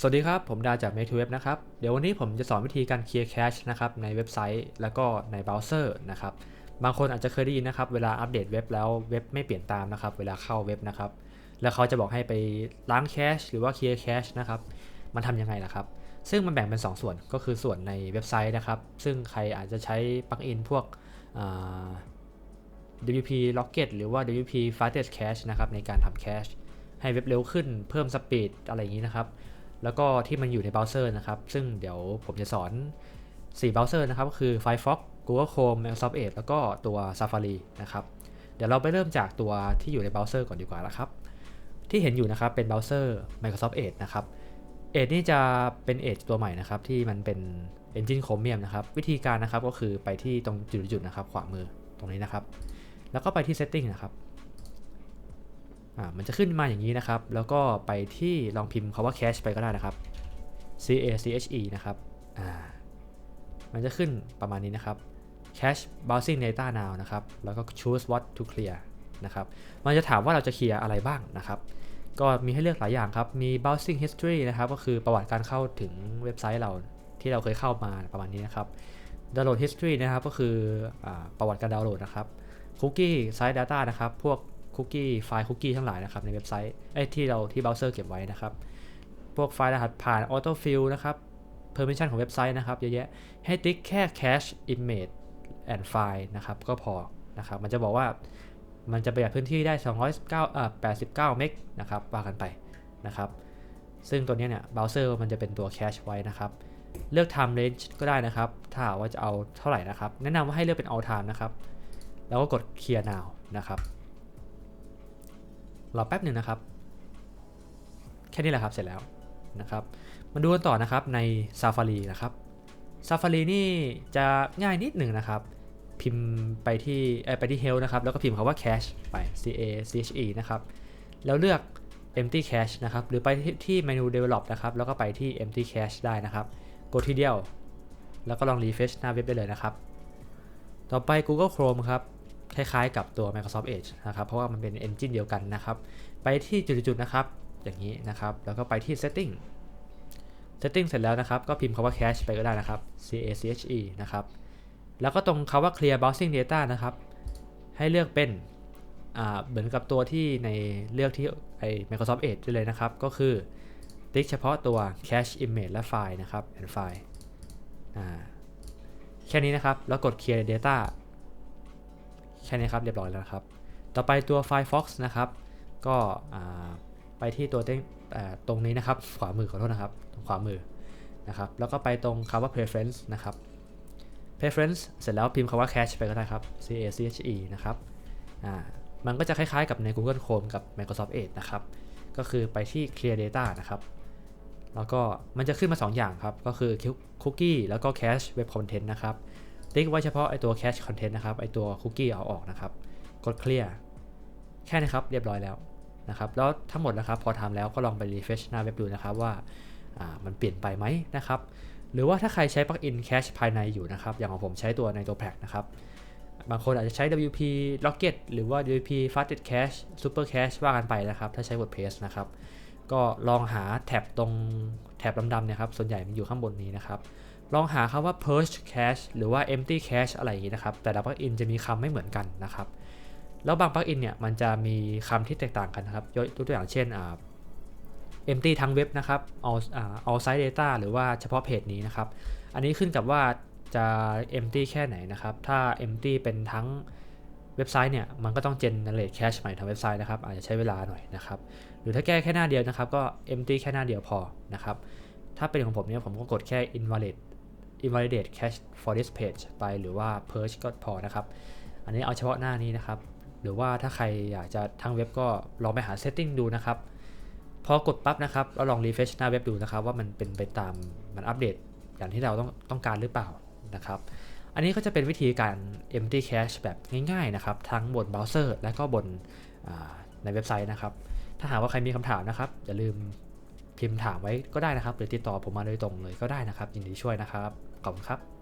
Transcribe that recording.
สวัสดีครับ ผมดาจาก m a k e to Web นะครับ เดี๋ยววันนี้ผมจะสอนวิธีการเคลียร์แคชนะครับในเว็บไซต์แล้วก็ในเบราว์เซอร์นะครับ บางคนอาจจะเคยได้ยินนะครับ เวลาอัปเดตเว็บแล้วเว็บไม่เปลี่ยนตามนะครับ เวลาเข้าเว็บนะครับ แล้วเขาจะบอกให้ไปล้างแคชหรือว่าเคลียร์แคชนะครับ มันทำยังไงล่ะครับ ซึ่งมันแบ่งเป็น 2 ส่วนก็คือส่วนในเว็บไซต์นะครับ ซึ่งใครอาจจะใช้ปลั๊กอินพวก WP Rocket หรือว่า WP Fastest Cache นะครับในการทำแคชให้เว็บเร็วขึ้นเพิ่มสปีดอะไรอย่างนี้นะครับ แล้วก็ที่มันอยู่ในเบราว์เซอร์นะครับ ซึ่งเดี๋ยวผมจะสอน 4 เบราว์เซอร์นะครับก็คือ Firefox Google Chrome Microsoft Edge แล้วก็ตัว Safari นะครับ เดี๋ยวเราไปเริ่มจากตัวที่อยู่ในเบราว์เซอร์ก่อนดีกว่านะครับ ที่เห็นอยู่นะครับเป็นเบราว์เซอร์ Microsoft Edge นะครับ Edge นี่จะเป็น Edge ตัวใหม่นะครับ ที่มันเป็น Engine Chromium นะครับ วิธีการนะครับก็คือไปที่ตรงจุดๆนะครับ ขวามือตรงนี้นะครับ แล้วก็ไปที่ Setting นะครับ มันจะขึ้นมาอย่างนี้นะครับ แล้วก็ไปที่ลองพิมพ์คาว่า cache ไปก็ได้นะครับ c a c h e นะครับอ่ามันจะขึ้นประมาณนี้นะครับ cache browsing data now นะครับ แล้วก็ choose what to clear นะครับ มันจะถามว่าเราจะเคลียร์อะไรบ้างนะครับ ก็มีให้เลือกหลายอย่างครับ มี browsing history นะครับ ก็คือประวัติการเข้าถึงเว็บไซต์เราที่เราเคยเข้ามาประมาณนี้นะครับ download history นะครับ ก็คืออประวัติการดาวน์โหลดนะครับ cookie site data นะครับ พวก คุกกี้ไฟล์คุกกี้ทั้งหลายนะครับในเว็บไซต์ไอ้ที่เราที่เบราว์เซอร์เก็บไว้นะครับ พวกไฟล์รหัสผ่าน auto fill นะครับ permission ของเว็บไซต์นะครับเยอะแยะให้ติ๊กแค่ cache image and file นะครับก็พอนะครับมันจะบอกว่ามันจะประหยัดพื้นที่ได้209อ่า89 เมกนะครับว่ากันไปนะครับซึ่งตัวนี้เนี่ยเบราว์เซอร์มันจะเป็นตัว cache ไว้นะครับเลือก time range ก็ได้นะครับ ถ้าว่าจะเอาเท่าไหร่นะครับ แนะนำว่าให้เลือกเป็น all time นะครับ แล้วก็กด clear now นะครับ รอแป๊บหนึ่งนะครับ แค่นี้แหละครับเสร็จแล้วนะครับ มาดูกันต่อนะครับใน Safari นะครับ Safari นี่จะง่ายนิดหนึ่งนะครับ พิมพ์ไปที่ไปที่ Help นะครับ แล้วก็พิมพ์คำว่า cache ไป c a c h e นะครับ แล้วเลือก empty cache นะครับ หรือไปที่ที่เมนู develop นะครับ แล้วก็ไปที่ empty cache ได้นะครับ กดทีเดียว แล้วก็ลอง refresh หน้าเว็บได้เลยนะครับ ต่อไป Google Chrome ครับ คล้ายๆกับตัว Microsoft Edge นะครับ เพราะว่ามันเป็น engine เดียวกันนะครับ ไปที่จุดๆนะครับ อย่างนี้นะครับ แล้วก็ไปที่ setting setting เสร็จแล้วนะครับ ก็พิมพ์คำว่า cache ไปก็ได้นะครับ c a c h e นะครับ แล้วก็ตรงคำว่า clear browsing data นะครับ ให้เลือกเป็นเหมือนกับตัวที่ในเลือกที่ไอ Microsoft Edge เลยนะครับ ก็คือติ๊กเฉพาะตัว cache image และไฟล์นะครับ and file แค่นี้นะครับ แล้วกด clear data แค่นี้ครับเรียบร้อยแล้วครับ ต่อไปตัว Firefox นะครับ ก็ไปที่ตัวเต้งตรงนี้นะครับ ขวามือขอโทษนะครับตรงขวามือนะครับ แล้วก็ไปตรงคำว่า preference นะครับ preference เสร็จแล้วพิมพ์คำว่า cache ไปก็ได้ครับ c a c h e นะครับมันก็จะคล้ายๆกับใน Google Chrome กับ Microsoft Edge นะครับ ก็คือไปที่ clear data นะครับแล้วก็มันจะขึ้นมา 2 อย่างครับ ก็คือ cookie แล้วก็ cache web content นะครับ ติ๊กไว้เฉพาะไอตัว cache content นะครับ ไอตัว cookie เอาออกนะครับ กด clear แค่นี้ครับ เรียบร้อยแล้วนะครับ แล้วทั้งหมดนะครับ พอทำแล้วก็ลองไป refresh หน้าเว็บดูนะครับว่ามันเปลี่ยนไปไหมนะครับ หรือว่าถ้าใครใช้ปลั๊กอิน cache ภายในอยู่นะครับ อย่างของผมใช้ตัวในตัวแพ็กนะครับ บางคนอาจจะใช้ WP Rocket หรือว่า WP Fastest Cache Super Cache ว่ากันไปนะครับ ถ้าใช้ WordPress นะครับ ก็ลองหาแท็บตรงแท็บดำๆเนี่ยครับ ส่วนใหญ่มันอยู่ข้างบนนี้นะครับ ลองหาคำว่า purge cache หรือว่า empty cache อะไรอย่างนี้นะครับ แต่ละปลั๊กอินจะมีคำไม่เหมือนกันนะครับ แล้วบางปลั๊กอินเนี่ยมันจะมีคำที่แตกต่างกันนะครับ ยกตัวอย่างเช่น empty ทั้งเว็บนะครับ all all site data หรือว่าเฉพาะเพจนี้นะครับ อันนี้ขึ้นกับว่าจะ empty แค่ไหนนะครับ ถ้า empty เป็นทั้งเว็บไซต์เนี่ย มันก็ต้อง generate cache ใหม่ทั้งเว็บไซต์นะครับ อาจจะใช้เวลาหน่อยนะครับ หรือถ้าแก้แค่หน้าเดียวนะครับ ก็ empty แค่หน้าเดียวพอนะครับ ถ้าเป็นของผมเนี่ย ผมก็กดแค่ invalid invalidate cache for this page ไปหรือว่า purge ก็พอนะครับ อันนี้เอาเฉพาะหน้านี้นะครับ หรือว่าถ้าใครอยากจะทั้งเว็บก็ลองไปหา setting ดูนะครับ พอกดปั๊บนะครับเราลอง refresh หน้าเว็บดูนะครับ ว่ามันเป็นไปตามมันอัปเดตอย่างที่เราต้องต้องการหรือเปล่านะครับ อันนี้ก็จะเป็นวิธีการ empty cache แบบง่ายๆนะครับ ทั้งบนเบราว์เซอร์และก็บนในเว็บไซต์นะครับ ถ้าหากว่าใครมีคำถามนะครับอย่าลืม พิมพ์ถามไว้ก็ได้นะครับ หรือติดต่อผมมาโดยตรงเลยก็ได้นะครับ ยินดีช่วยนะครับ ขอบคุณครับ